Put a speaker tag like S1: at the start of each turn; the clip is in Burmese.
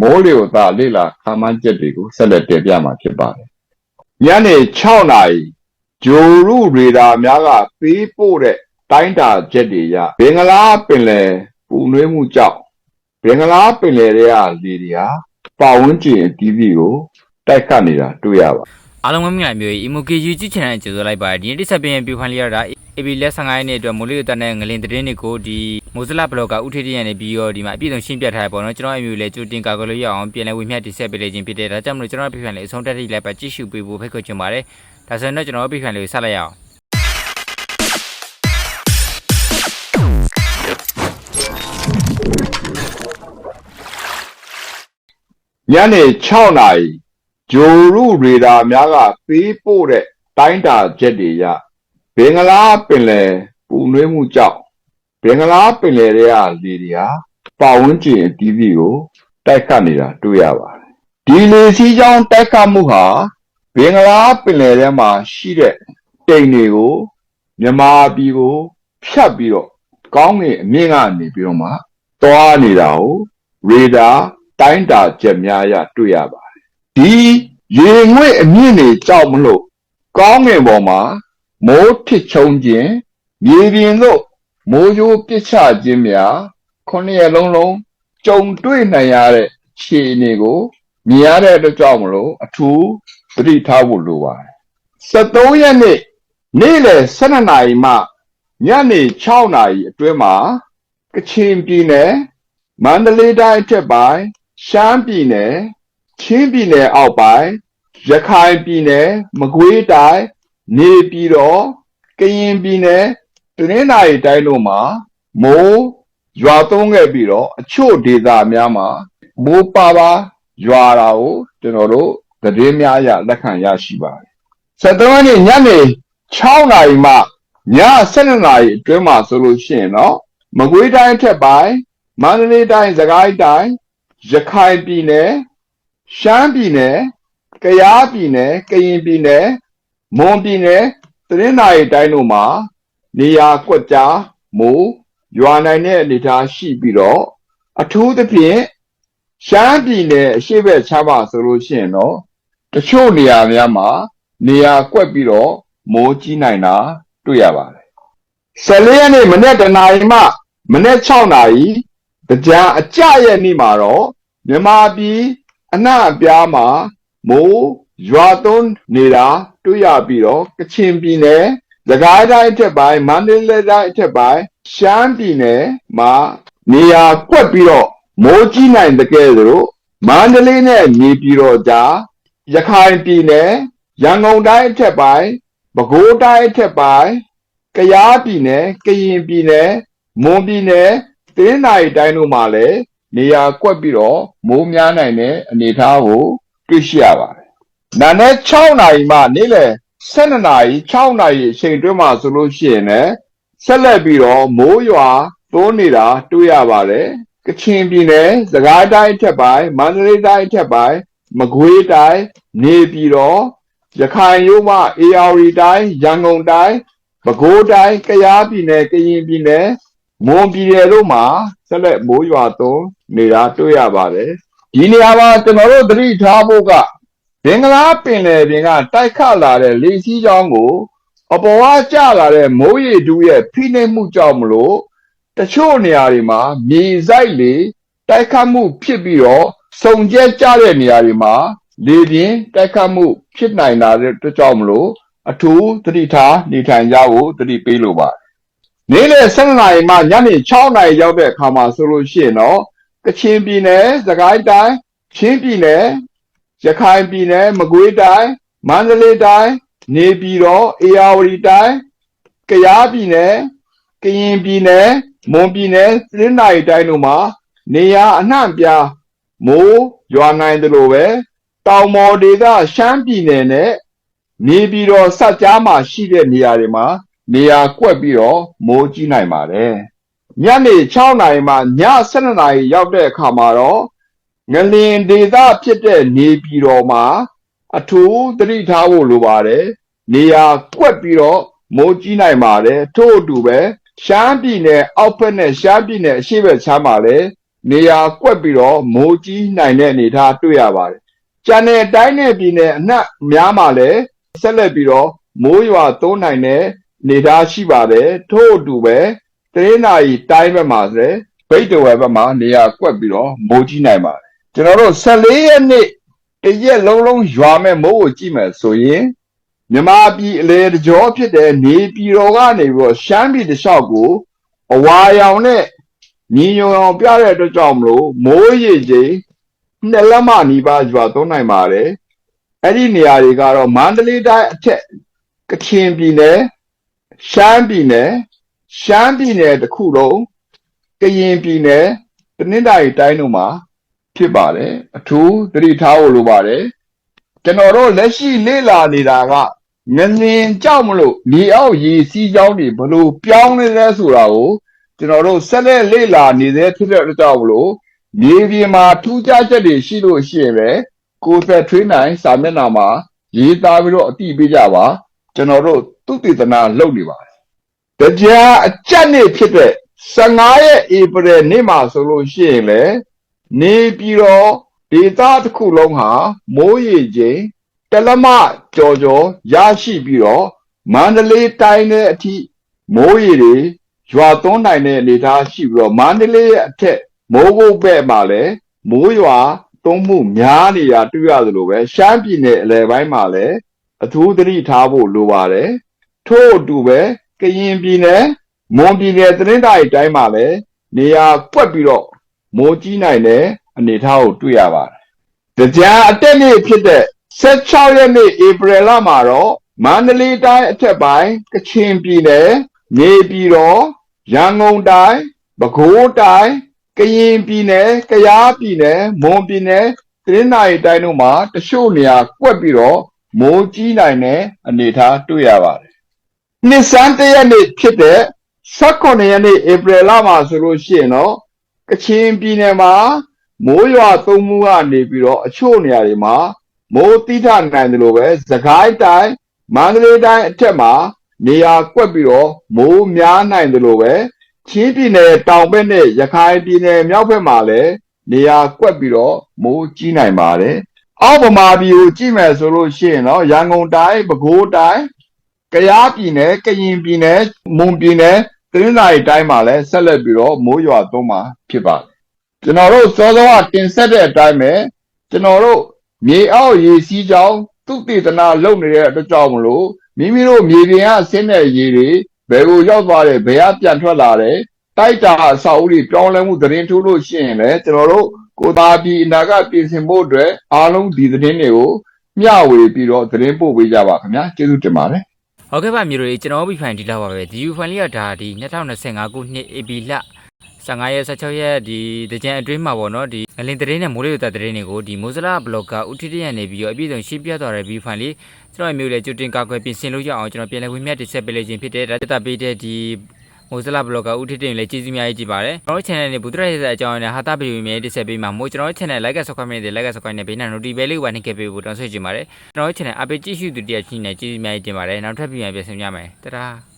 S1: မိုးလေဝသလေ့လာခန့်မှန်းချက်တွေကိုဆက်လက်တင်ပြမှာဖြစ်ပါတယ်။ညနေ6နာရီဂျိုရုရေဒါများကပေးပို့တဲ့တိုင်းတာချက်တွေရဘင်္ဂလားပင်လယ်ပူနွေးမှုကြောင့်ဘင်္ဂလားပင်လယ်တွေကလေတွေဟာပတ်ဝန်းကျင်အတီးတီကိုတိုက်ခတ်နေတာတွေ့ရပါ
S2: အားလုံးပဲမင်္ဂလာမျိုးကြီး Emoji YouTube channel နဲ့ကြိုဆိုလိုက်ပါတယ်ဒီနေ့တစ်ဆက်ပြင်ပြဖန်လေးရတာ AB လက်15ရက်နေ့အတွက်မိုးလေဝသနဲ့ငလင်သတင်းတွေကိုဒီမိုးစလဘလော့ကဥထေတရနေပြီးတော့ဒီမှာအပြည့်စုံရှင်းပြထားရပေါ့နော်ကျွန်တော်အမျိုးလေးကြိုတင်ကာကွယ်လို့ရအောင်ပြန်လည်ဝင်မြတ်တိဆက်ပေးလေခြင်းဖြစ်တဲ့ဒါကြောင့်မလို့ကျွန်တော်ပြဖန်လေးအဆုံးတက်ထိလိုက်ပါကြည့်ရှုပေးဖို့ဖိတ်ခေါ်ချင်ပါတယ်ဒါဆိုရင်တော့ကျွန်တော်ပြဖန်လေးကိုဆက်လိုက်ရအောင်
S1: ညနေ6နာရီဂျိုရုရေဒါများကပေးပို့တဲ့တိုင်းတာချက်တွေရ ဘင်္ဂလားပင်လယ်ပူနွေးမှုကြောင့်ဘင်္ဂလားပင်လယ်တွေကလေတွေဟာပတ်ဝန်းကျင်အတီးတီကိုတိုက်ခတ်နေတာတွေ့ရပါတယ်ဒီလေစီးကြောင်းတိုက်ခတ်မှုဟာဘင်္ဂလားပင်လယ်ထဲမှာရှိတဲ့တိမ်တွေကိုမြန်မာပြည်ကိုဖြတ်ပြီးတော့ကောင်းကင်အမြင့်ကနေပြီးတော့မှသွားနေတာကိုရေဒါတိုင်းတာချက်များရတွေ့ရပါတယ်ဒီရေငွေ့အမြင့်တွေကြောက်မလို့ကောင်းကင်ပေါ်မှာ မိုးထစ်ချုံခြင်းမြေပြင်သို့မိုးကြိုးပစ်ချခြင်းများခုနှစ်ရက်လုံးလုံးကြုံတွေ့နိုင်ရတဲ့ခြေအနေကိုမြင်ရတဲ့အတွက်ကြောင့်မလို့အထူးသတိထားဖို့လိုပါတယ်73ရက်နေ့နေ့လယ်12နာရီမှညနေ6နာရီအတွင်းမှာကချင်ပြည်နယ်မန္တလေးတိုင်းအထက်ပိုင်းရှမ်းပြည်နယ်ချင်းပြည်နယ်အောက်ပိုင်းရခိုင်ပြည်နယ်မကွေးတိုင်း နေပြည်တော်ကရင်ပြည်နယ်တနင်္သာရီတိုင်းတို့မှာမိုးရွာသွန်းခဲ့ပြီးတော့အချို့ဒေသများမှာမိုးပါပါရွာတာကိုကျွန်တော်တို့သတင်းများအရလက်ခံရရှိပါတယ်။73ရက်နေ့ညနေ6နာရီမှည7နာရီအတွင်းမှာဆိုလို့ရှိရင်တော့မကွေးတိုင်းအထက်ပိုင်းမန္တလေးတိုင်းစကိုင်းတိုင်းရခိုင်ပြည်နယ်ရှမ်းပြည်နယ်ကယားပြည်နယ်ကရင်ပြည်နယ် မွန်ပြည်နယ်တနင်္သာရီတိုင်းတို့မှာနေရာကွက်ကြားမိုးရွာနိုင်တဲ့အနေအထားရှိပြီးတော့အထူးသဖြင့်ရှမ်းပြည်နယ်အရှိဘက်ခြမ်းမှာဆိုလို့ရှိရင်တော့တချို့နေရာများမှာနေရာကွက်ပြီးတော့မိုးကြီးနိုင်တာတွေ့ရပါတယ်14ရက်နေ့မနေ့တနာရီမှမနေ့6နာရီကြံအကြရဲ့နေ့မှာတော့မြန်မာပြည်အနှံ့အပြားမှာမိုး ရွာသွန်းနေတာတွေ့ရပြီးတော့ကချင်ပြည်နယ်သခိုင်းတိုင်းအထက်ပိုင်းမန္တလေးတိုင်းအထက်ပိုင်းရှမ်းပြည်နယ်မှာနေရာကွက်ပြီးတော့မိုးကြီးနိုင်တဲ့ကဲ့သို့မန္တလေးနဲ့မြေပြည်တော်ကြားရခိုင်ပြည်နယ်ရန်ကုန်တိုင်းအထက်ပိုင်းပဲခူးတိုင်းအထက်ပိုင်းကယားပြည်နယ်ကရင်ပြည်နယ်မွန်ပြည်နယ်တနင်္သာရီတိုင်းတို့မှာလည်းနေရာကွက်ပြီးတော့မိုးများနိုင်တဲ့အနေအထားကိုတွေ့ရှိရပါတယ်။ နာနဲ့6နာရီမှနေ့လယ်12နာရီ6နာရီအချိန်တွင်းမှာဆိုလို့ရှိရင်လည်းဆက်လက်ပြီးတော့မိုးရွာသွန်းနေတာတွေ့ရပါတယ်။ကချင်ပြည်နယ်စကိုင်းတိုင်းအထက်ပိုင်းမန္တလေးတိုင်းအထက်ပိုင်းမကွေးတိုင်းနေပြည်တော်ရခိုင်ရိုးမအေရဝတီတိုင်းရန်ကုန်တိုင်းပဲခူးတိုင်းကယားပြည်နယ်ကရင်ပြည်နယ်မွန်ပြည်နယ်တို့မှာဆက်လက်မိုးရွာသွန်းနေတာတွေ့ရပါတယ်ဒီနေရာမှာကျွန်တော်တို့သတိထားဖို့က ဘင်္ဂလားပင်လယ်ပြင်ကတိုက်ခတ်လာတဲ့လေစီးကြောင်းကို အပေါ်ကကျလာတဲ့မိုးရေတူးရဲ့ဖိနှိပ်မှုကြောင့်မလို့တချို့နေရာတွေမှာမြေစိုက်လေတိုက်ခတ်မှုဖြစ်ပြီးတော့စုံကျဲကျတဲ့နေရာတွေမှာလေပြင်းတိုက်ခတ်မှုဖြစ်နိုင်တာတဲ့အတွက်ကြောင့်မလို့အထူးသတိထားနေထိုင်ကြဖို့သတိပေးလိုပါတယ်နေ့လယ်7နာရီမှညနေ6နာရီရောက်တဲ့အခါမှာဆိုလို့ရှိရင်တော့ကချင်ပြည်နယ်စကိုင်းတိုင်းချင်းပြည်နယ် ရခိုင်ပြည်နယ်မကွေးတိုင်းမန္တလေးတိုင်းနေပြည်တော်အေရဝတီတိုင်းကယားပြည်နယ်ကရင်ပြည်နယ်မွန်ပြည်နယ်သင်းနိုင်တိုင်းတို့မှာနေရာအနှံ့ပြားမိုးရွာနိုင်တယ်လို့ပဲတောင်ပေါ်ဒေသရှမ်းပြည်နယ်နဲ့နေပြည်တော်စက်ကြားမှာရှိတဲ့နေရာတွေမှာနေရာကွက်ပြီးတော့မိုးကြီးနိုင်ပါတယ်ညနေ6နာရီမှည7နာရီရောက်တဲ့အခါမှာတော့ ငလင်ဒေသဖြစ်တဲ့နေပြည်တော်မှာ အထူးသတိထားဖို့လိုပါတယ်နေရာကွက်ပြီးတော့မိုးကြီးနိုင်ပါတယ်ထို့အတူပဲရှမ်းပြည်နယ်အောက်ဘက်နဲ့ရှမ်းပြည်နယ်အရှေ့ဘက်ခြမ်းမှာလည်းနေရာကွက်ပြီးတော့မိုးကြီးနိုင်တဲ့အနေအထားတွေ့ရပါတယ်။ကျန်တဲ့အတိုင်းနဲ့ပြည်နယ်အနှံ့များမှာလည်းဆက်လက်ပြီးတော့မိုးရွာသွန်းနိုင်တဲ့အနေအထားရှိပါတယ်။ထို့အတူပဲတရင်းနာရီတိုင်းဘက်မှာဆိုလည်းဗိတ်တဝယ်ဘက်မှာနေရာကွက်ပြီးတော့မိုးကြီးနိုင်ပါတယ်။ ကျွန်တော်တို့14ရက်နေ့တရက်လုံးလုံးရွာမဲ့မိုးကိုကြည့်မယ်ဆိုရင်မြမပြည်အလေတကြောဖြစ်တဲ့နေပြည်တော်ကနေပြီးတော့ရှမ်းပြည်တစ်လျှောက်ကိုအဝါရောင်နဲ့ညီညွတ်အောင်ပြတဲ့အတွက်ကြောင့်မလို့မိုးရေချိန်နှစ်လက်မနီးပါးရွာသွန်းနိုင်ပါတယ်အဲ့ဒီနေရာတွေကတော့မန္တလေးတိုင်းအထက်ကချင်ပြည်နယ်ရှမ်းပြည်နယ်ရှမ်းပြည်နယ်တစ်ခုလုံးကရင်ပြည်နယ်တနင်္သာရီတိုင်းတို့မှာ ဖြစ်ပါတယ်အထူးသတိထားဖို့လိုပါတယ်ကျွန်တော်တို့လက်ရှိလေ့လာနေတာကငလင်ကြောက်မလို့ဒီအောက်ရေစီးကြောင်းတွေဘလို့ပြောင်းနေလဲဆိုတာကိုကျွန်တော်တို့ဆက်လက်လေ့လာနေသေးဖြစ်တဲ့အတွက်ကြောင့်မလို့မြေပြင်မှာထူးခြားချက်တွေရှိလို့ရှိရင်ပဲကိုယ်သက်ထွေးနိုင်စာမျက်နှာမှာရေးသားပြီးတော့အတိပေးကြပါကျွန်တော်တို့သူတည်တနာလုပ်နေပါတယ်တရားအကြက်နေ့ဖြစ်တဲ့15ရက်ဧပြီနေ့မှာဆိုလို့ရှိရင်လေ နေပြီးတော့ဒေတာတစ်ခုလုံးဟာမိုးရေချိန်တလမကြော်ကြော်ရရှိပြီးတော့မန္တလေးတိုင်းရဲ့အထိမိုးရေတွေရွာသွန်းနိုင်တဲ့အနေအထားရှိပြီးတော့မန္တလေးရဲ့အထက်မိုးကုတ်ဘက်မှာလည်းမိုးရွာသွန်းမှုများနေတာတွေ့ရသလိုပဲရှမ်းပြည်နယ်အလယ်ပိုင်းမှာလည်းအထူးသတိထားဖို့လိုပါတယ်ထို့အတူပဲကရင်ပြည်နယ်မွန်ပြည်နယ်သတင်းတိုင်းတိုင်းမှာလည်းနေရာကွက်ပြီးတော့ မိုးကြီးနိုင်တဲ့အနေအထားကိုတွေ့ရပါတယ်တရားအတက်နေ့ဖြစ်တဲ့16ရက်နေ့ဧပြီလမှာတော့မန္တလေးတိုင်းအထက်ပိုင်းကချင်ပြည်နယ်နေပြည်တော်ရန်ကုန်တိုင်းပဲခူးတိုင်းကရင်ပြည်နယ်ကယားပြည်နယ်မွန်ပြည်နယ်တရင်းနိုင်တိုင်းတို့မှာတချို့နေရာကွက်ပြီးတော့မိုးကြီးနိုင်တဲ့အနေအထားတွေ့ရပါတယ်နှစ်စန်းတရက်နေ့ဖြစ်တဲ့18ရက်နေ့ဧပြီလမှာဆိုလို့ရှိရင်တော့ ကချင်ပြည်နယ်မှာမိုးရွာသုံးမှုကနေပြီးတော့အချို့နေရာတွေမှာမိုးတိထနိုင်တယ်လို့ပဲသခိုင်းတိုင်းမန္တလေးတိုင်းအထက်မှာနေရာကွက်ပြီးတော့မိုးများနိုင်တယ်လို့ပဲချင်းပြည်နယ်တောင်ဘက်နဲ့ရခိုင်ပြည်နယ်မြောက်ဘက်မှာလည်းနေရာကွက်ပြီးတော့မိုးကြီးနိုင်ပါတယ်အောက်ဗမာပြည်ကိုကြည့်မယ်ဆိုလို့ရှိရင်တော့ရန်ကုန်တိုင်းပဲခူးတိုင်းကယားပြည်နယ်ကရင်ပြည်နယ်မွန်ပြည်နယ် တရင်းသာရီတိုင်းမှာလည်းဆက်လက်ပြီးတော့မိုးရွာသွန်းမှာဖြစ်ပါတယ်ကျွန်တော်တို့စောစောကတင်ဆက်တဲ့အတိုင်းပဲကျွန်တော်တို့မြေအောက်ရေစီးကြောင်းသူတေသနာလုပ်နေတဲ့အတွက်ကြောင့်မလို့မိမိတို့မြေပြင်ကဆင်းတဲ့ရေတွေဘယ်ကိုရောက်သွားတယ်ဘယ်ကပြန်ထွက်လာတယ်တိုက်တာအဆောက်အဦတွေပြောင်းလဲမှုသတင်းထိုးလို့ရှိရင်လည်းကျွန်တော်တို့ကိုယ်သာပြည်အနာကပြင်ဆင်ဖို့အတွက်အားလုံးဒီသတင်းတွေကိုမျှဝေပြီးတော့သတင်းပို့ပေးကြပါခင်ဗျာကျေးဇူးတင်ပါတယ်
S2: ဟုတ်ကဲ့ပါမျိုးတွေကျွန်တော်ဘီဖိုင်ဒီလောက်ပါပဲဒီယူဖိုင်လေးကဒါဒီ2025ခုနှစ် AB လ15ရက်16ရက်ဒီတကြံအတွင်းမှာပေါ့နော်ဒီငလင်သတင်းနဲ့မိုးလေဝသသတင်းတွေကိုဒီမိုဇလာဘလော့ကာဦးထီတရန်နေပြီးတော့အပြည့်စုံရှင်းပြသွားတဲ့ဘီဖိုင်လေးကျွန်တော်မျိုးလေကြိုတင်ကာကွယ်ပြင်ဆင်လို့ရအောင်ကျွန်တော်ပြန်လည်ဝင်မြတ်တင်ဆက်ပေးလိုက်ခြင်းဖြစ်တဲ့ဒါတက်ပေးတဲ့ဒီ မိုဇလာဘလော့ကာဦးထီတရန်လည်းကျေးဇူးများကြီးကြည့်ပါတယ်ကျွန်တော် channel နဲ့ဘူတရရဲ့အကြောင်းနဲ့ဟာတာဗီဒီယိုများတင်ဆက်ပေးမှာမို့ကျွန်တော် channel like ဆော့ခွင့်နဲ့ like ဆော့ခွင့်နဲ့ဘေးနာ notification လေးကိုပါနှိပ်ခဲ့ပေးဖို့တောင်းဆိုချင်ပါတယ်ကျွန်တော် channel အပိတ်ကြည့်ရှုသူတရားချင်းနဲ့ကျေးဇူးများကြီးတင်ပါတယ်နောက်ထပ်ပြန်ပြန်ဆင်ကြမယ်တတား